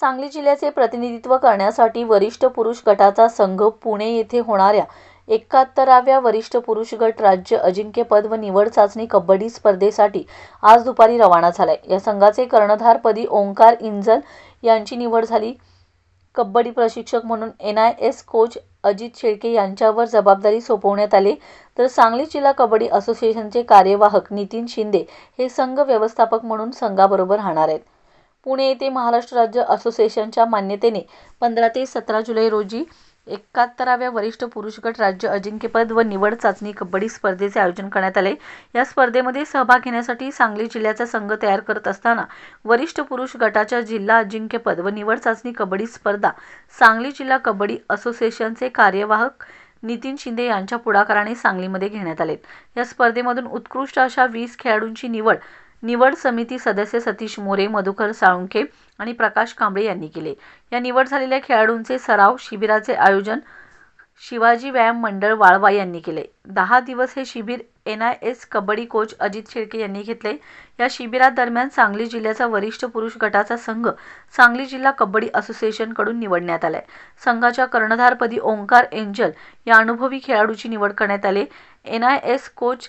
सांगली जिल्ह्याचे प्रतिनिधित्व करण्यासाठी वरिष्ठ पुरुष गटाचा संघ पुणे येथे होणाऱ्या एकाहत्तराव्या वरिष्ठ पुरुष गट राज्य अजिंक्यपद व निवड चाचणी कबड्डी स्पर्धेसाठी आज दुपारी रवाना झालाय. या संघाचे कर्णधारपदी ओंकार इंजल यांची निवड झाली. कबड्डी प्रशिक्षक म्हणून N I S coach Ajit Shelke यांच्यावर जबाबदारी सोपवण्यात आली. तर सांगली जिल्हा कबड्डी असोसिएशनचे कार्यवाहक नितीन शिंदे हे संघ व्यवस्थापक म्हणून संघाबरोबर राहणार आहेत. पुणे येथे महाराष्ट्र राज्य असोसिएशनच्या मान्यतेने पंधरा ते सतरा जुलै रोजी एकाहत्तराव्या वरिष्ठ पुरुष गट राज्य अजिंक्यपद व निवड चाचणी कबड्डी स्पर्धेचे आयोजन करण्यात आले. या स्पर्धेमध्ये सहभाग घेण्यासाठी सांगली जिल्ह्याचा संघ तयार करत असताना वरिष्ठ पुरुष गटाच्या जिल्हा अजिंक्यपद व निवड चाचणी कबड्डी स्पर्धा सांगली जिल्हा कबड्डी असोसिएशनचे कार्यवाहक नितीन शिंदे यांच्या पुढाकाराने सांगलीमध्ये घेण्यात आले. या स्पर्धेमधून उत्कृष्ट अशा वीस खेळाडूंची निवड निवड समिती सदस्य सतीश मोरे मधुकर साळुंखे आणि प्रकाश कांबळे यांनी केले. या निवड झालेल्या खेळाडूंचे सराव शिबिराचे आयोजन शिवाजी व्यायाम मंडळ वाळवा यांनी केले. दहा दिवस हे शिबिर N I S kabaddi coach Ajit Shelke यांनी घेतले. या शिबिरादरम्यान सांगली जिल्ह्याचा वरिष्ठ पुरुष गटाचा संघ सांगली जिल्हा कबड्डी असोसिएशनकडून निवडण्यात आलाय. संघाच्या कर्णधारपदी ओंकार एंजल या अनुभवी खेळाडूची निवड करण्यात आली. N I S coach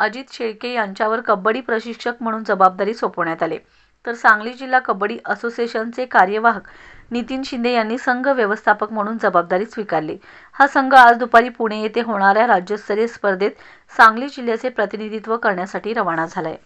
Ajit Shelke यांच्यावर कबड्डी प्रशिक्षक म्हणून जबाबदारी सोपवण्यात आली. तर सांगली जिल्हा कबड्डी असोसिएशनचे कार्यवाहक नितीन शिंदे यांनी संघ व्यवस्थापक म्हणून जबाबदारी स्वीकारली. हा संघ आज दुपारी पुणे येथे होणाऱ्या राज्यस्तरीय स्पर्धेत सांगली जिल्ह्याचे प्रतिनिधित्व करण्यासाठी रवाना झालाय.